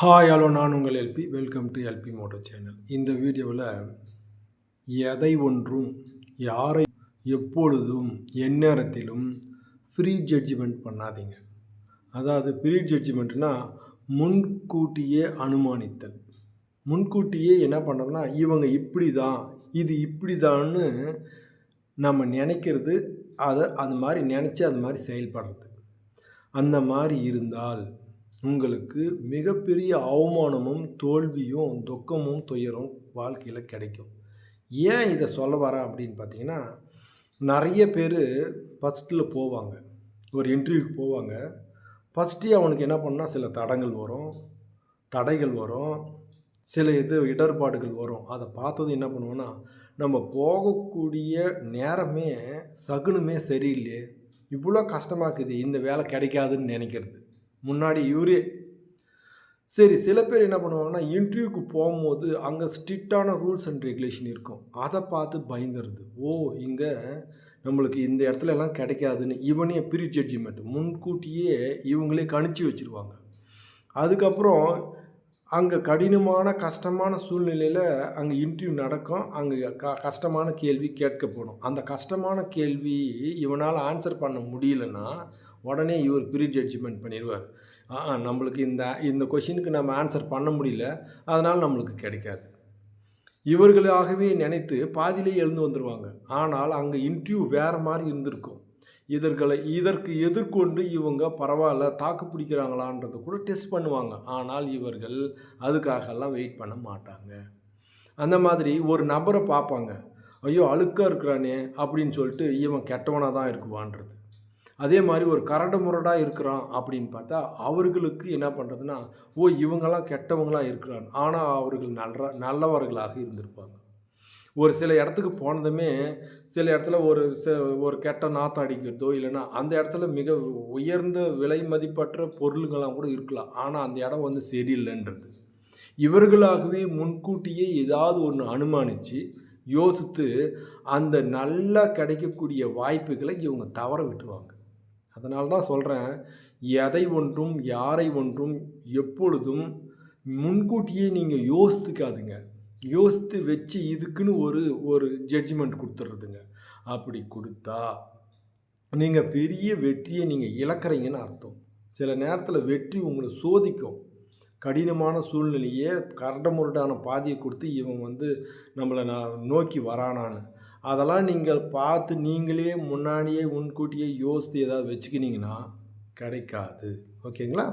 Hi hello நான் உங்கள் L P welcome to L P moto channel இந்த வீடியோவில் எதை ஒன்றும் யாரை எப்பொழுதும் எந்நேரத்திலும் ஃப்ரீ ஜட்ஜ்மெண்ட் பண்ணாதீங்க. அதாவது ஃப்ரீ ஜட்ஜ்மெண்ட்னா முன்கூட்டியே அனுமானித்தல். முன்கூட்டியே என்ன பண்ணுறதுனா இவங்க இப்படி தான் இது இப்படி தான்னு நம்ம நினைக்கிறது அதை அது மாதிரி நினச்சி அது மாதிரி செயல்படுறது. அந்த மாதிரி இருந்தால் உங்களுக்கு மிகப்பெரிய அவமானமும் தோல்வியும் துக்கமும் துயரும் வாழ்க்கையில் கிடைக்கும். ஏன் இதை சொல்ல வரேன் அப்படின்னு பார்த்தீங்கன்னா நிறைய பேர் ஃபஸ்ட்டில் போவாங்க. ஒரு இன்டர்வியூக்கு போவாங்க. ஃபஸ்ட்டு அவனுக்கு என்ன பண்ணால் சில தடங்கள் வரும் தடைகள் வரும் சில இது இடர்பாடுகள் வரும். அதை பார்த்ததும் என்ன பண்ணுவோன்னா நம்ம போகக்கூடிய நேரமே சகுனமே சரியில்லையே. இவ்வளோ கஷ்டமாக்குது இந்த வேலை கிடைக்காதுன்னு நினைக்கிறது. முன்னாடி இவரே. சரி சில பேர் என்ன பண்ணுவாங்கன்னா இன்டர்வியூக்கு போகும்போது அங்கே ஸ்ட்ரிக்டான ரூல்ஸ் அண்ட் ரெகுலேஷன் இருக்கும். அதை பார்த்து பயந்துருது. ஓ இங்கே நம்மளுக்கு இந்த இடத்துல எல்லாம் கிடைக்காதுன்னு இவனே ப்ரீ ஜட்ஜ்மெண்ட் முன்கூட்டியே இவங்களே கணிச்சு வச்சுருவாங்க. அதுக்கப்புறம் அங்கே கடினமான கஷ்டமான சூழ்நிலையில் அங்கே இன்டர்வியூ நடக்கும். அங்கே க கஷ்டமான கேள்வி கேட்கப்படும். அந்த கஷ்டமான கேள்வி இவனால் ஆன்சர் பண்ண முடியலன்னா உடனே இவர் ப்ரீ ஜட்ஜ்மெண்ட் பண்ணிடுவார். ஆ நம்மளுக்கு இந்த இந்த கொஷினுக்கு நம்ம ஆன்சர் பண்ண முடியல. அதனால் நம்மளுக்கு கிடைக்காது. இவர்களாகவே நினைத்து பாதியிலே எழுந்து வந்துடுவாங்க ஆனால் அங்கே இன்டர்வியூ வேறு மாதிரி இருந்திருக்கும். இதர்களை இதற்கு எதிர்கொண்டு இவங்க பரவாயில்ல தாக்கு பிடிக்கிறாங்களான்றதை கூட டெஸ்ட் பண்ணுவாங்க. ஆனால் இவர்கள் அதுக்காகலாம் வெயிட் பண்ண மாட்டாங்க. அந்த மாதிரி ஒரு நபரை பார்ப்பாங்க. ஐயோ அழுக்காக இருக்கிறானே அப்படின்னு சொல்லிட்டு இவன் கெட்டவனாக தான் இருக்குவான்றது. அதே மாதிரி ஒரு கரடு முரடாக இருக்கிறான் அப்படின்னு பார்த்தா அவர்களுக்கு என்ன பண்ணுறதுன்னா ஓ இவங்களாம் கெட்டவங்களாக இருக்கிறான். ஆனால் அவர்கள் நல்ல நல்லவர்களாக இருந்திருப்பாங்க. ஒரு சில இடத்துக்கு போனதுமே சில இடத்துல ஒரு ஒரு கெட்ட நாற்றம் அடிக்கிறதோ இல்லைன்னா அந்த இடத்துல மிக உயர்ந்த விலை மதிப்பற்ற பொருளுங்கள்லாம் கூட இருக்கலாம். ஆனால் அந்த இடம் வந்து சரியில்லைன்றது. இவர்களாகவே முன்கூட்டியே ஏதாவது ஒன்று அனுமானித்து யோசித்து அந்த நல்லா கிடைக்கக்கூடிய வாய்ப்புகளை இவங்க தவற விட்டுருவாங்க. அதனால தான் சொல்கிறேன் எதை ஒன்றும் யாரை ஒன்றும் எப்பொழுதும் முன்கூட்டியே நீங்கள் யோசித்துக்காதுங்க. யோசித்து வச்சு இதுக்குன்னு ஒரு ஒரு ஜட்ஜ்மெண்ட் கொடுத்துட்றதுங்க அப்படி கொடுத்தா நீங்கள் பெரிய வெற்றியை நீங்கள் இழக்கிறீங்கன்னு அர்த்தம். சில நேரத்தில் வெற்றி உங்களை சோதிக்கும். கடினமான சூழ்நிலையே கரடமுரடான பாதியை கொடுத்து இவன் வந்து நம்மளை நான் நோக்கி வரானான்னு. அதெல்லாம் நீங்கள் பார்த்து நீங்களே முன்னாடியே முன்கூட்டியே யோசித்து ஏதாவது வச்சுக்கினீங்கன்னா கிடைக்காது. ஓகேங்களா?